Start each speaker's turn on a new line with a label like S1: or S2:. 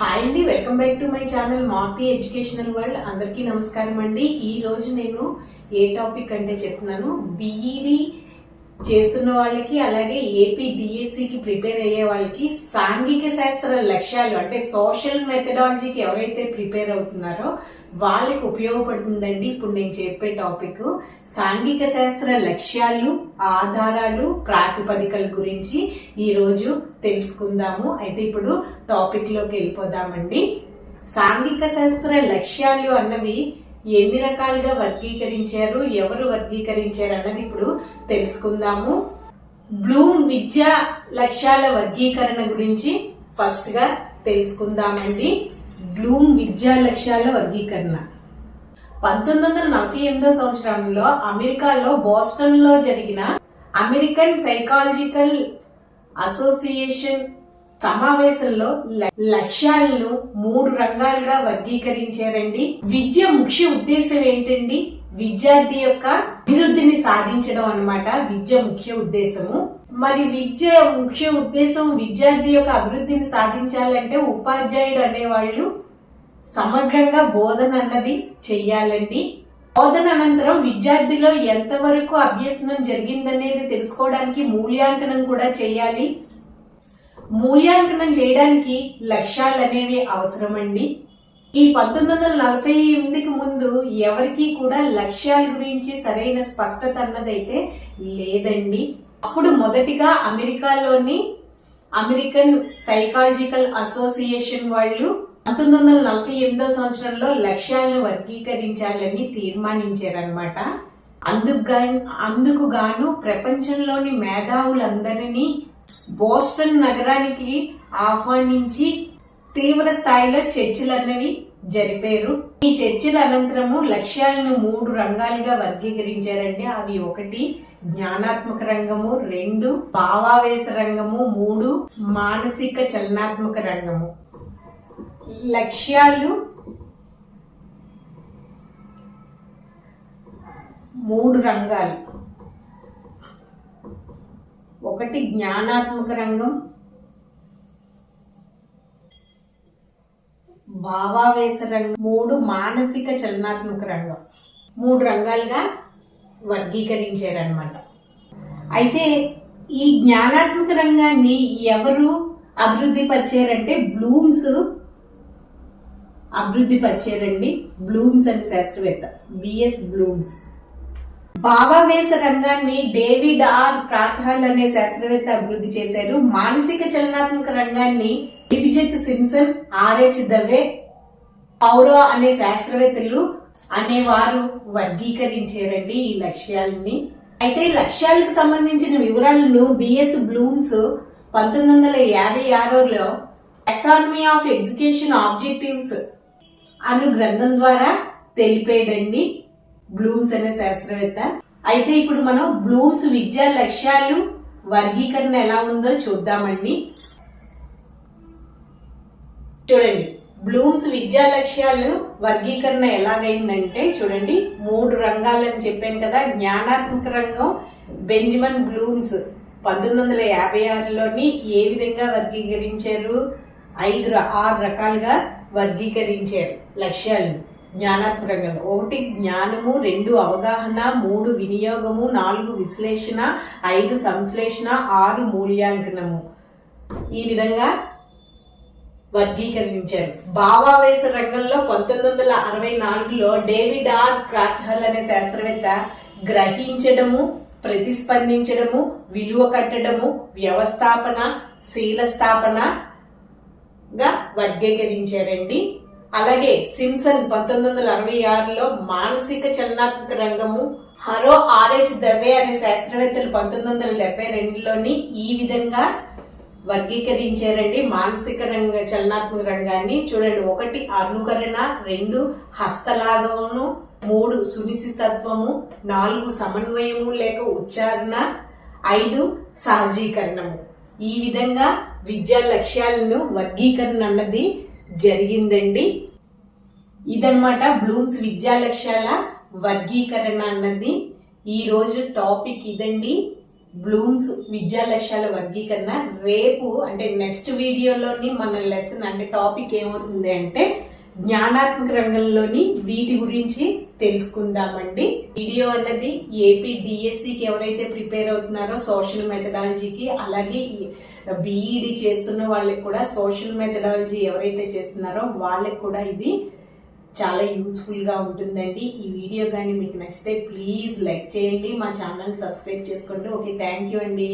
S1: Hi అండి welcome back to my channel Marthi educational world అందరికీ నమస్కారం అండి ఈ రోజు నేను ఏ టాపిక్ అంటే చెప్తున్నాను? బీఈడి చేస్తున్న వాళ్ళకి అలాగే ఏపీ డిఎస్సికి ప్రిపేర్ అయ్యే వాళ్ళకి సాంఘిక శాస్త్ర లక్ష్యాలు అంటే సోషల్ మెథడాలజీకి ఎవరైతే ప్రిపేర్ అవుతున్నారో వాళ్ళకి ఉపయోగపడుతుందండి. ఇప్పుడు నేను చెప్పే టాపిక్ సాంఘిక శాస్త్ర లక్ష్యాలు ఆధారాలు ప్రాతిపదికల గురించి ఈరోజు తెలుసుకుందాము. అయితే ఇప్పుడు టాపిక్లోకి వెళ్ళిపోదామండి. సాంఘిక శాస్త్ర లక్ష్యాలు అన్నవి ఎన్ని రకాలుగా వర్గీకరించారు ఎవరు వర్గీకరించారు అన్నది ఇప్పుడు తెలుసుకుందాము. బ్లూమ్ విద్యా లక్ష్యాల వర్గీకరణ గురించి ఫస్ట్గా తెలుసుకుందామండి. బ్లూమ్ విద్యా లక్ష్యాల వర్గీకరణ. పంతొమ్మిది వందల నలభై ఎనిమిదో సంవత్సరంలో అమెరికాలో బోస్టన్లో జరిగిన అమెరికన్ సైకాలజికల్ అసోసియేషన్ సమావేశంలో ల- లక్ష్యాలను మూడు రంగాలుగా వర్గీకరించారండి. విద్య ముఖ్య ఉద్దేశం ఏంటండి? విద్యార్థి యొక్క అభివృద్ధిని సాధించడం అనమాట విద్య ముఖ్య ఉద్దేశము. మరి విద్య ముఖ్య ఉద్దేశం విద్యార్థి యొక్క అభివృద్ధిని సాధించాలంటే ఉపాధ్యాయుడు అనేవాళ్ళు సమగ్రంగా బోధన అన్నది చెయ్యాలండి. బోధన అనంతరం విద్యార్థిలో ఎంతవరకు అభ్యసనం జరిగిందనేది తెలుసుకోవడానికి మూల్యాంకనం కూడా చేయాలి మూల్యాంకనం చేయడానికి లక్ష్యాలు అనేవి అవసరమండి. ఈ పంతొమ్మిది వందల నలభై ఎనిమిదికి ముందు ఎవరికి కూడా లక్ష్యాల గురించి సరైన స్పష్టత అన్నదైతే లేదండి. అప్పుడు మొదటిగా అమెరికాలోని అమెరికన్ సైకాలజికల్ అసోసియేషన్ వాళ్ళు పంతొమ్మిది వందల నలభై ఎనిమిదో సంవత్సరంలో లక్ష్యాలను వర్గీకరించాలని తీర్మానించారనమాట అందుకు గా- అందుకు గాను ప్రపంచంలోని మేధావులందరినీ బోస్టన్ నగరానికి ఆహ్వానించి తీవ్ర స్థాయిలో చర్చలన్నవి జరిపారు. ఈ చర్చల అనంతరము లక్ష్యాలను మూడు రంగాలుగా వర్గీకరించారండి. అవి ఒకటి జ్ఞానాత్మక రంగము. రెండు భావావేశ రంగము. మూడు మానసిక చలనాత్మక రంగము. లక్ష్యాలు మూడు రంగాలు. ఒకటి జ్ఞానాత్మక రంగం. భావావేశ రంగం. మూడు మానసిక చలనాత్మక రంగం. మూడు రంగాలుగా వర్గీకరించారనమాట అయితే ఈ జ్ఞానాత్మక రంగాన్ని ఎవరు అభివృద్ధి పరిచారంటే బ్లూమ్స్. అభివృద్ధి పరిచారండి బ్లూమ్స్ అని శాస్త్రవేత్త బిఎస్ బ్లూమ్స్. భావావేశ రంగాన్ని డేవిడ్ ఆర్ ప్రాథాల్ అనే శాస్త్రవేత్త అభివృద్ధి చేశారు. మానసిక చలనాత్మక రంగాన్ని డివిజిత్ సిమ్సన్ ఆర్హెచ్ దవే పౌరో అనే శాస్త్రవేత్తలు అనేవారు వర్గీకరించారండి ఈ లక్ష్యాలని. అయితే ఈ లక్ష్యాలకు సంబంధించిన వివరాలను బిఎస్ బ్లూమ్స్ పంతొమ్మిది వందల యాభై ఆరులో ఎకానమీ ఆఫ్ ఎడ్యుకేషన్ ఆబ్జెక్టివ్స్ అను గ్రంథం ద్వారా తెలిపేడండి. బ్లూమ్స్ అనే శాస్త్రవేత్త. అయితే ఇప్పుడు మనం బ్లూమ్స్ విద్యా లక్ష్యాలు వర్గీకరణ ఎలా ఉందో చూద్దామండి. చూడండి. బ్లూమ్స్ విద్యా లక్ష్యాలు వర్గీకరణ ఎలాగైందంటే చూడండి. మూడు రంగాలని చెప్పాను కదా. జ్ఞానాత్మక రంగం బెంజమిన్ బ్లూమ్స్ పంతొమ్మిది వందల యాభై ఆరులోని ఏ విధంగా వర్గీకరించారు? ఐదు ఆరు రకాలుగా వర్గీకరించారు లక్ష్యాలను జ్ఞానాత్మకంగా. ఒకటి జ్ఞానము రెండు అవగాహన మూడు వినియోగము నాలుగు విశ్లేషణ ఐదు సంశ్లేషణ ఆరు మూల్యాంకనము. ఈ విధంగా వర్గీకరించారు. భావావేశ రంగంలో పంతొమ్మిది వందల అరవై నాలుగులో డేవిడ్ ఆర్ క్రాథల్ అనే శాస్త్రవేత్త గ్రహించడము ప్రతిస్పందించడము విలువ కట్టడము వ్యవస్థాపన శీల స్థాపన గా వర్గీకరించారండి. అలాగే సిమ్సన్ పంతొమ్మిది వందల అరవై ఆరులో మానసిక చలనాత్మక రంగము హరో ఆర్హెచ్ దవే అనే శాస్త్రవేత్తలు పంతొమ్మిది వందల డెబ్బై రెండులోని ఈ విధంగా వర్గీకరించారండి మానసిక రంగ చలనాత్మక రంగాన్ని చూడండి. ఒకటి అనుకరణ రెండు హస్తలాగమును మూడు సునిశ్చితత్వము నాలుగు సమన్వయము లేక ఉచ్చారణ ఐదు సహజీకరణము. ఈ విధంగా విద్యా లక్ష్యాలను వర్గీకరణ అన్నది జరిగిందండి. ఇదన్నమాట బ్లూమ్స్ విద్యా లక్ష్యాల వర్గీకరణ అన్నది. ఈరోజు టాపిక్ ఇదండి. బ్లూమ్స్ విద్యా లక్ష్యాల వర్గీకరణ. రేపు అంటే నెక్స్ట్ వీడియోలోని మన లెసన్ అంటే టాపిక్ ఏమవుతుంది అంటే జ్ఞానాత్మక రంగంలోని వీటి గురించి తెలుసుకుందామండి. వీడియో అన్నది ఏపీ డిఎస్సికి ఎవరైతే ప్రిపేర్ అవుతున్నారో సోషల్ మెథడాలజీకి అలాగే బీఈడి చేస్తున్న వాళ్ళకి కూడా సోషల్ మెథడాలజీ ఎవరైతే చేస్తున్నారో వాళ్ళకి కూడా ఇది చాలా యూస్ఫుల్గా ఉంటుందండి. ఈ వీడియో కానీ మీకు నచ్చితే ప్లీజ్ లైక్ చేయండి మా ఛానల్ సబ్స్క్రైబ్ చేసుకోండి. ఓకే థ్యాంక్ యూ అండి.